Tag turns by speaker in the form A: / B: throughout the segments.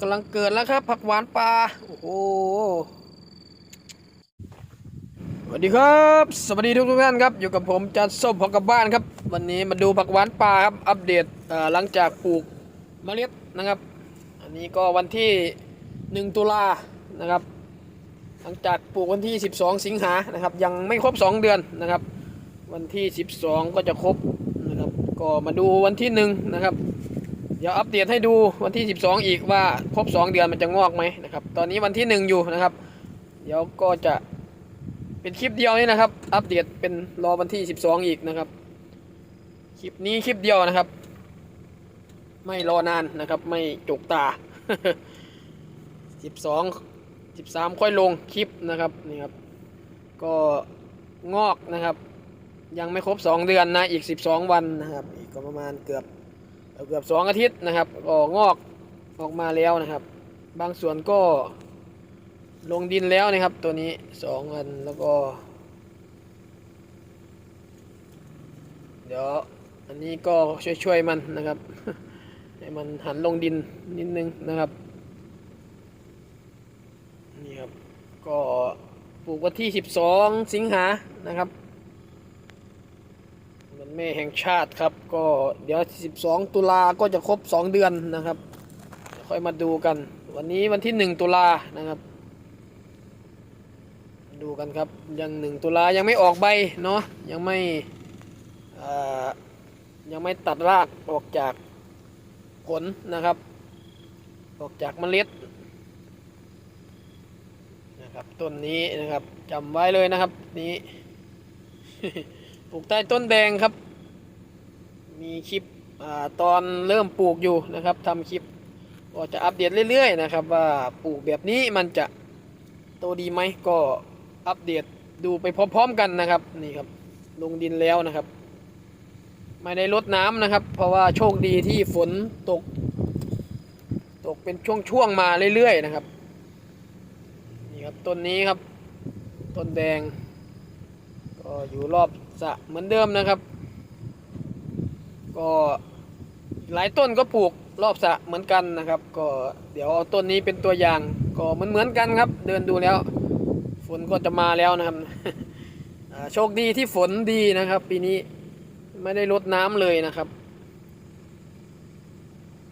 A: กำลังเกิดแล้วครับ ผักหวานปลา โอ้โหสวัสดีครับ สวัสดีทุกทุกท่านครับ อยู่กับผมจันส้มพอกับบ้านครับ วันนี้มาดูผักหวานปลาครับ อัปเดตหลังจากปลูกเมล็ดนะครับ อันนี้ก็วันที่ 1 ตุลานะครับ หลังจากปลูกวันที่ 12 สิงหานะครับ ยังไม่ครบ 2 เดือนนะครับ วันที่ 12 ก็จะครบนะครับ ก็มาดูวันที่ 1 นะครับ เดี๋ยวอัปเดตให้ดูวันที่ 12 อีกว่าครบ 2 เดือนมันจะงอกไหมนะครับ ตอนนี้วันที่ 1 อยู่นะครับ เดี๋ยวก็จะเป็นคลิปเดียวนี่นะครับ อัปเดตเป็นรอวันที่ 12 อีกนะครับ คลิปนี้คลิปเดียวนะครับ ไม่รอนานนะครับ ไม่จุกตา 12 13 ค่อยลงคลิปนะครับนี่ครับ ก็งอกนะครับ ยังไม่ครบ 2 เดือนนะอีก 12 วันนะครับ อีกก็ประมาณเกือบ เกือบสองอาทิตย์นะครับก็งอกออกมาแล้วนะครับ บางส่วนก็ลงดินแล้วนะครับ ตัวนี้สองอันแล้วก็ เดี๋ยวอันนี้ก็ช่วยๆมันนะครับให้มันหันลงดินนิดนึงนะครับนี่ครับก็ปลูกวันที่ 12 สิงหานะครับ วันแม่แห่งชาติครับ ก็เดี๋ยว 12 ตุลาก็จะครบ 2 เดือนนะครับ ค่อยมาดูกัน วันนี้วันที่ 1 ตุลานะครับ ดูกันครับ ยัง 1 ตุลายังไม่ออกใบเนาะยังไม่ยังไม่ตัดรากออกจากผลนะครับ ออกจากเมล็ดนะครับต้นนี้นะครับจำไว้เลยนะครับนี้ ปลูกใต้ต้นแดงครับ มีคลิปอตอนเริ่มปลูกอยู่นะครับทำคลิปก็จะอัปเดตเรื่อยๆนะครับ ว่าปลูกแบบนี้มันจะโตดีไหมก็อัปเดตดูไปพร้อมๆกันนะครับนี่ครับลงดินแล้วนะครับ ไม่ได้ลดน้ำนะครับ เพราะว่าโชคดีที่ฝนตก ตกเป็นช่วงๆมาเรื่อยๆนะครับนี่ครับต้นนี้ครับต้นแดง ก็อยู่รอบ สะเหมือนเดิมนะครับ ก็หลายต้นก็ปลูกรอบสะเหมือนกันนะครับ ก็เดี๋ยวเอาต้นนี้เป็นตัวอย่างก็เหมือนเหมือนกันครับ เดินดูแล้ว ฝนก็จะมาแล้วนะครับโชคดีที่ฝนดีนะครับ ปีนี้ไม่ได้ลดน้ำเลยนะครับ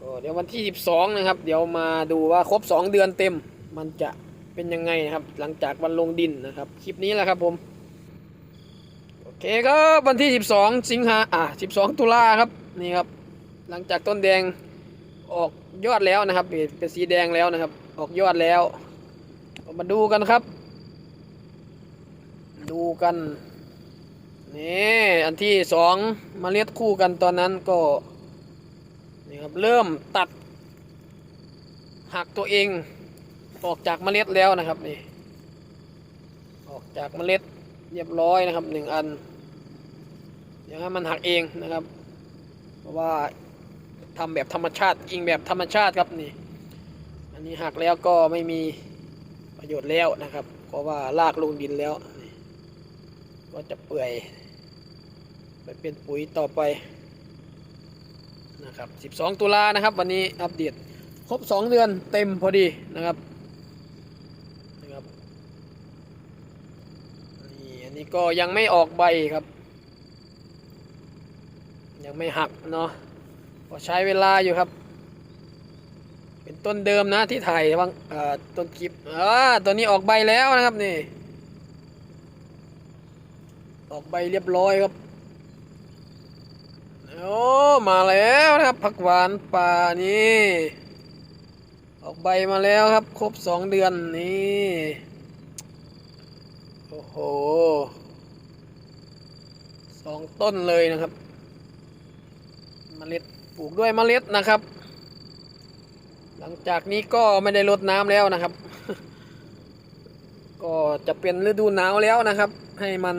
A: ก็เดี๋ยววันที่ 12 นะครับ เดี๋ยวมาดูว่าครบ 2 เดือนเต็ม มันจะเป็นยังไงนะครับ หลังจากวันลงดินนะครับ คลิปนี้แหละครับผม เคครับวันที่ 12 สิงหาอะ12 ตุลาครับนี่ครับ หลังจากต้นแดงออกยอดแล้วนะครับ เป็นสีแดงแล้วนะครับ ออกยอดแล้ว มาดูกันครับ ดูกันนี่อันที่สองเมาเล็ดคู่กันตอนนั้นก็นี่ครับเริ่มตัดหักตัวเองออกจากเมล็ดแล้วนะครับนี่ออกจากเมล็ด เรียบร้อยนะครับหนึ่งอัน เดี๋ยวให้มันหักเองนะครับ เพราะว่าทำแบบธรรมชาติอิงแบบธรรมชาติครับนี่ อันนี้หักแล้วก็ไม่มีประโยชน์แล้วนะครับ เพราะว่าลากลงดินแล้ว ก็จะเปื่อยไปเป็นปุ๋ยต่อไปนะครับ 12 ตุลานะครับ วันนี้อัปเดตครบ 2 เดือนเต็มพอดีนะครับ นี่ก็ยังไม่ออกใบครับ ยังไม่หักเนาะก็ใช้เวลาอยู่ครับ เป็นต้นเดิมนะที่ถ่ายบางต้นคลิปอ่าตัวนี้ออกใบแล้วนะครับนี่ ออกใบเรียบร้อยครับโอ้มาแล้วนะครับผักหวานป่านี่ออกใบมาแล้วครับ ครบสองเดือนนี่ อ้โหสองต้นเลยนะครับเมล็ดปลูกด้วยเมล็ดนะครับ หลังจากนี้ก็ไม่ได้รดน้ำแล้วนะครับ ก็จะเป็นฤดูหนาวแล้วนะครับ ให้มัน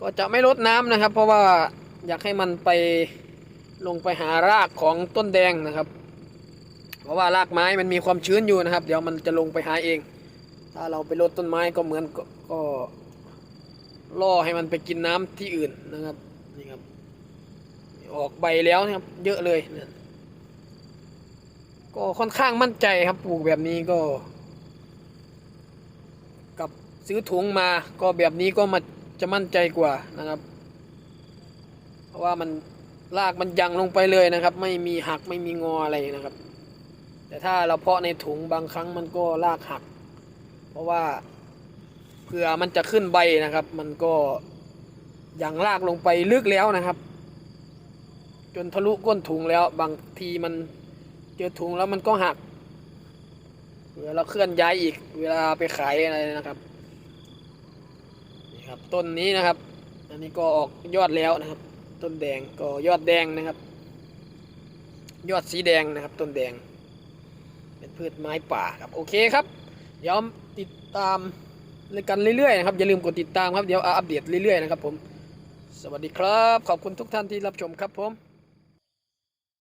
A: ก็จะไม่รดน้ำนะครับ เพราะว่าอยากให้มันไปลงไปหารากของต้นแดงนะครับ เพราะว่ารากไม้มันมีความชื้นอยู่นะครับ เดี๋ยวมันจะลงไปหาเอง ถ้าเราไปรดต้นไม้ก็เหมือนก็ก็ล่อให้มันไปกินน้ำที่อื่นนะครับนี่ครับ ออกใบแล้วนะครับ เยอะเลยนะก็ค่อนข้างมั่นใจครับปลูกแบบนี้ก็ กับซื้อถุงมาก็แบบนี้ก็มาจะมั่นใจกว่านะครับ เพราะว่ามันรากมันยังลงไปเลยนะครับ ไม่มีหักไม่มีงออะไรนะครับ แต่ถ้าเราเพาะในถุงบางครั้งมันก็รากหัก เพราะว่าเผื่อมันจะขึ้นใบนะครับ มันก็อยังรากลงไปลึกแล้วนะครับ จนทะลุก้นถุงแล้วบางทีมันเจอถุงแล้วมันก็หักเผื่อเราเคลื่อนย้ายอีกเวลาไปขายอะไรนะครับนี่ครับต้นนี้นะครับ อันนี้ก็ออกยอดแล้วนะครับ ต้นแดงก็ยอดแดงนะครับ ยอดสีแดงนะครับ ต้นแดงเป็นพืชไม้ป่าครับโอเคครับ เดี๋ยวติดตามกันเรื่อยๆนะครับอย่าลืมกดติดตามครับเดี๋ยวอัปเดตเรื่อยๆนะครับผม สวัสดีครับ ขอบคุณทุกท่านที่รับชมครับผม